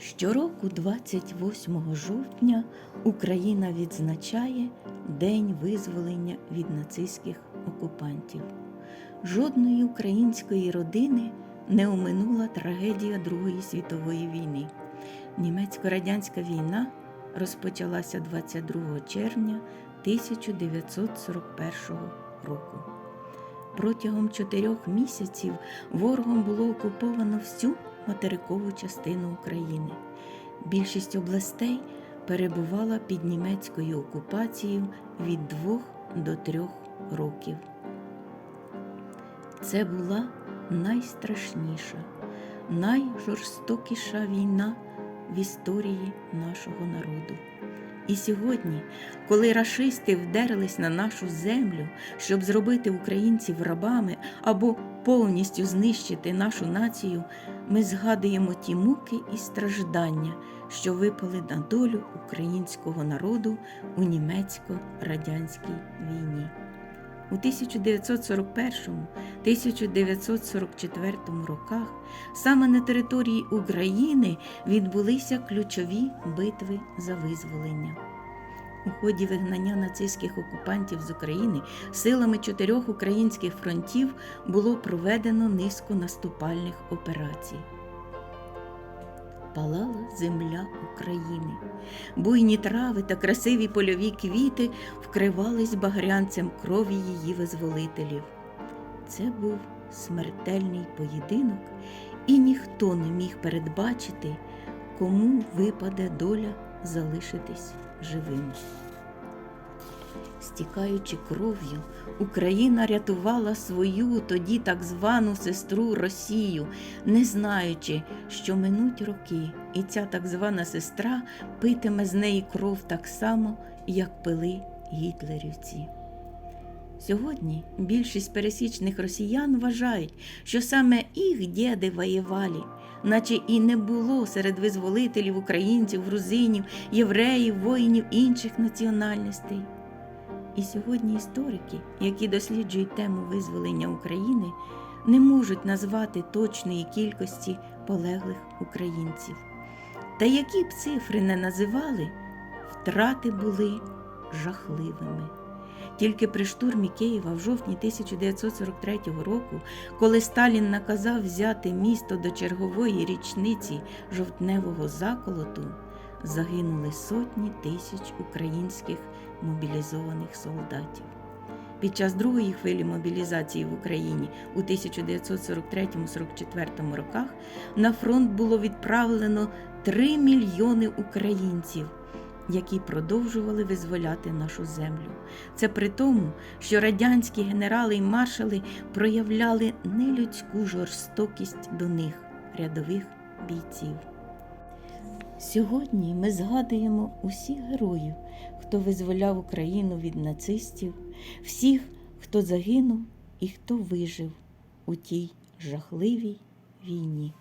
Щороку, 28 жовтня, Україна відзначає День визволення від нацистських окупантів. Жодної української родини не оминула трагедія Другої світової війни. Німецько-радянська війна розпочалася 22 червня 1941 року. Протягом чотирьох місяців ворогом було окуповано всю материкову частину України. Більшість областей перебувала під німецькою окупацією від двох до трьох років. Це була найстрашніша, найжорстокіша війна в історії нашого народу. І сьогодні, коли рашисти вдерлись на нашу землю, щоб зробити українців рабами або повністю знищити нашу націю, ми згадуємо ті муки і страждання, що випали на долю українського народу у німецько-радянській війні. У 1941-1944 роках саме на території України відбулися ключові битви за визволення. У ході вигнання нацистських окупантів з України силами чотирьох українських фронтів було проведено низку наступальних операцій. Палала земля України. Буйні трави та красиві польові квіти вкривались багрянцем крові її визволителів. Це був смертельний поєдинок, і ніхто не міг передбачити, кому випаде доля залишитись живим. Стікаючи кров'ю, Україна рятувала свою тоді так звану сестру Росію, не знаючи, що минуть роки, і ця так звана сестра питиме з неї кров так само, як пили гітлерівці. Сьогодні більшість пересічних росіян вважають, що саме їх діди воювали, наче і не було серед визволителів українців, грузинів, євреїв, воїнів інших національностей. І сьогодні історики, які досліджують тему визволення України, не можуть назвати точної кількості полеглих українців. Та які б цифри не називали, втрати були жахливими. Тільки при штурмі Києва в жовтні 1943 року, коли Сталін наказав взяти місто до чергової річниці жовтневого заколоту, загинули сотні тисяч українських мобілізованих солдатів. Під час другої хвилі мобілізації в Україні у 1943-44 роках на фронт було відправлено 3 мільйони українців, які продовжували визволяти нашу землю. Це при тому, що радянські генерали і маршали проявляли нелюдську жорстокість до них, рядових бійців. Сьогодні ми згадуємо усіх героїв, хто визволяв Україну від нацистів, всіх, хто загинув і хто вижив у тій жахливій війні.